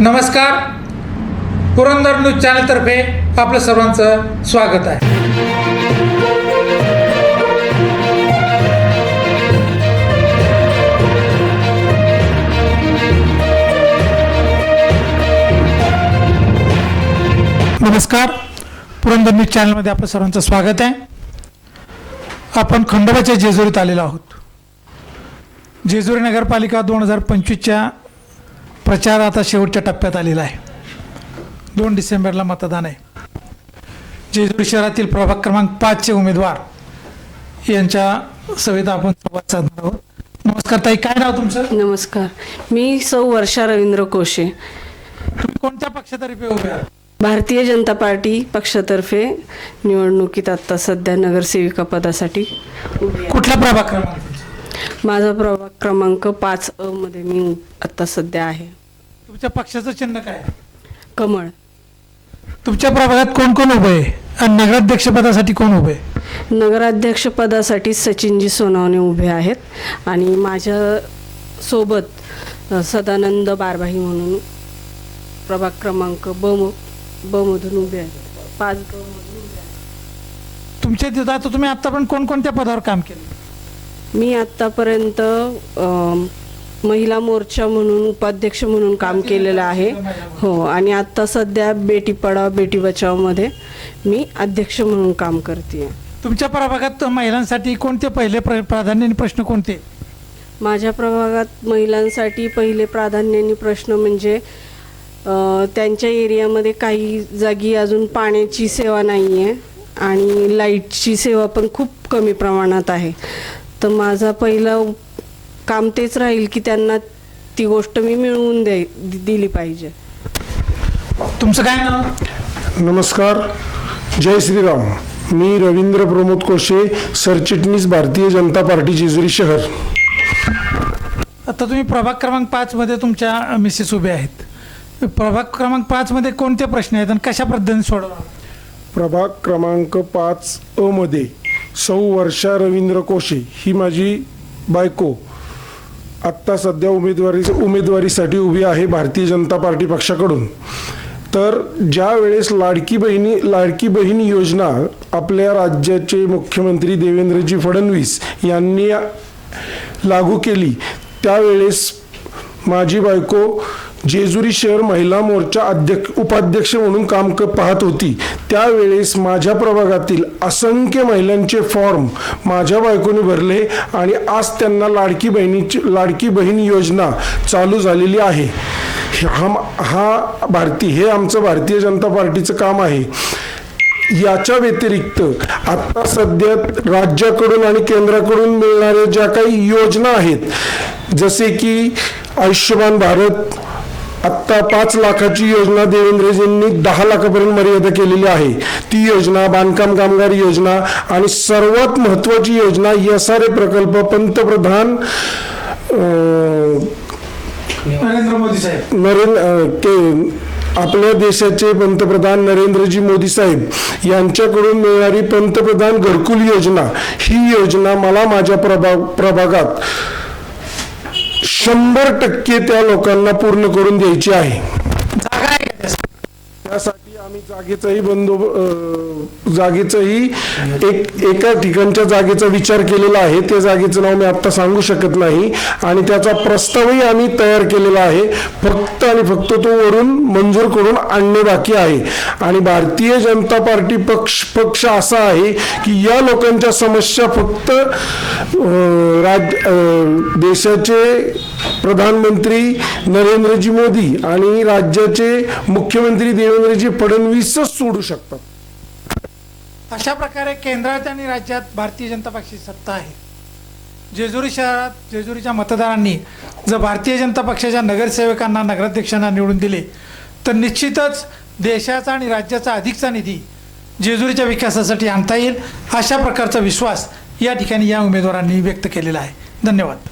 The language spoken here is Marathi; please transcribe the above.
नमस्कार. पुरंदर न्यूज चॅनलतर्फे आपलं सर्वांचं स्वागत आहे. नमस्कार. पुरंदर न्यूज चॅनलमध्ये आपलं सर्वांचं स्वागत आहे. आपण खंडोबाच्या जेजुरीत आलेलो आहोत. जेजुरी नगरपालिका दोन हजार पंचवीसच्या प्रचार आता शेवटच्या टप्प्यात आलेला आहे. दोन डिसेंबरला मतदान आहे. जेजुरी शहरातील प्रभाग क्रमांक पाचचे उमेदवार यांच्या सभेत आपण संवाद साधणार आहोत. नमस्कार ताई काय नाव तुमचं? नमस्कार. मी सौ वर्षा रवींद्र कोशे. तुम्ही कोणत्या पक्षातर्फे उभे आहात? भारतीय जनता पार्टी पक्षातर्फे निवडणुकीत आता सध्या नगरसेविका पदासाठी. कुठला प्रभाग क्रमांक? माझा प्रभाग क्रमांक पाच अ मध्ये मी आता सध्या आहे. तुमच्या पक्षाचं चिन्ह काय? कमळ. तुमच्या प्रभागात कोण कोण उभे आहे? आणि नगराध्यक्ष पदासाठी कोण उभे आहे? नगराध्यक्ष पदासाठी सचिनजी सोनावणे उभे आहेत. आणि माझ्या सोबत अ, सदानंद बारभाई म्हणून प्रभाग क्रमांक ब म- ब मधून उभे आहेत. पाच ब मधून उभे आहेत. तुमच्या आता तुम्ही आतापर्यंत कोणकोणत्या पदावर काम केलं? मी आत्तापर्यंत महिला मोर्चा म्हणून उपाध्यक्ष म्हणून काम केलेलं आहे. हो आणि आत्ता सध्या बेटी पढाव बेटी बचावमध्ये मी अध्यक्ष म्हणून काम करते तुमच्या प्रभागात महिलांसाठी कोणते पहिले प्र प्राधान्याने प्रश्न कोणते? माझ्या प्रभागात महिलांसाठी पहिले प्राधान्याने प्रश्न म्हणजे त्यांच्या एरियामध्ये काही जागी अजून पाण्याची सेवा नाही आहे आणि लाईटची सेवा पण खूप कमी प्रमाणात आहे. तर माझा पहिला काम तेच राहील की त्यांना ती गोष्ट मी मिळवून द्याय दि- दिली पाहिजे. तुमचं काय नाव? नमस्कार. जय श्रीराम. मी रवींद्र प्रमोद कोशे सरचिटणीस भारतीय जनता पार्टी जेजुरी शहर. आता तुम्ही प्रभाग क्रमांक पाचमध्ये तुमच्या मिसेस उभे आहेत. प्रभाग क्रमांक पाचमध्ये कोणते प्रश्न आहेत आणि कशा पद्धतीने सोडवणार प्रभाग क्रमांक पाच अ मध्ये सौ वर्षा रवींद्र कोशे ही माझी बायको. आत्ता सध्या उमेदवारी उमेदवारीसाठी उभी आहे भारतीय जनता पार्टी पक्षाकडून. तर ज्या वेळेस लाडकी बहिणी लाडकी बहीण योजना आपल्या राज्याचे मुख्यमंत्री देवेंद्रजी फडणवीस यांनी लागू केली त्यावेळेस माझी बायको जेजुरी शहर महिला मोर्चा अध्यक्ष उपाध्यक्ष म्हणून काम पाहत होती. त्यावेळेस माझ्या प्रभागातील असंख्य महिलांचे फॉर्म माझ्या बायकोने भरले आणि आज त्यांना लाडकी बहिणीची लाडकी बहीण योजना चालू झालेली आहे. हा हा भारती हे आमचं भारतीय जनता पार्टीचं काम आहे. याच्या व्यतिरिक्त आता सध्या राज्याकडून आणि केंद्राकडून मिळणाऱ्या ज्या काही योजना आहेत जसे की आयुष्यमान भारत आत्ता पाच लाखाची योजना देवेंद्रजींनी दहा लाखापर्यंत मर्यादा केलेली आहे. ती योजना बांधकाम कामगार योजना आणि सर्वात महत्त्वाची योजना या सारे प्रकल्प पंतप्रधान नरेंद्र मोदी साहेब. नरेंद्र के आपल्या देशाचे पंतप्रधान नरेंद्रजी मोदी साहेब यांच्याकडून मिळणारी पंतप्रधान घरकुल योजना ही योजना मला माझ्या प्रभाग प्रभागात शंभर टक्के त्या लोकांना पूर्ण करून द्यायची आहे त्यासाठी? म्हणजे आम्ही जागेचाही बंदोब जागेचाही एक एका ठिकाणच्या जागेचा विचार केलेला आहे. त्या जागेचं नाव मी आत्ता सांगू शकत नाही. आणि त्याचा प्रस्तावही आम्ही तयार केलेला आहे. फक्त आणि फक्त तो वरून मंजूर करून आणणे बाकी आहे. आणि भारतीय जनता पार्टी पक्ष पक्ष असा आहे की या लोकांच्या समस्या फक्त राज देशाचे प्रधानमंत्री नरेंद्रजी मोदी आणि राज्याचे मुख्यमंत्री देवेंद्रजी फडणवीसच सोडू शकतात. अशा प्रकारे केंद्रात आणि राज्यात भारतीय जनता पक्षाची सत्ता आहे. जेजुरी शहरात जेजुरीच्या मतदारांनी जर भारतीय जनता पक्षाच्या नगरसेवकांना नगराध्यक्षांना निवडून दिले तर निश्चितच देशाचा आणि राज्याचा अधिकचा निधी जेजुरीच्या विकासासाठी आणता येईल. अशा प्रकारचा विश्वास या ठिकाणी या उमेदवारांनी व्यक्त केलेला आहे. धन्यवाद.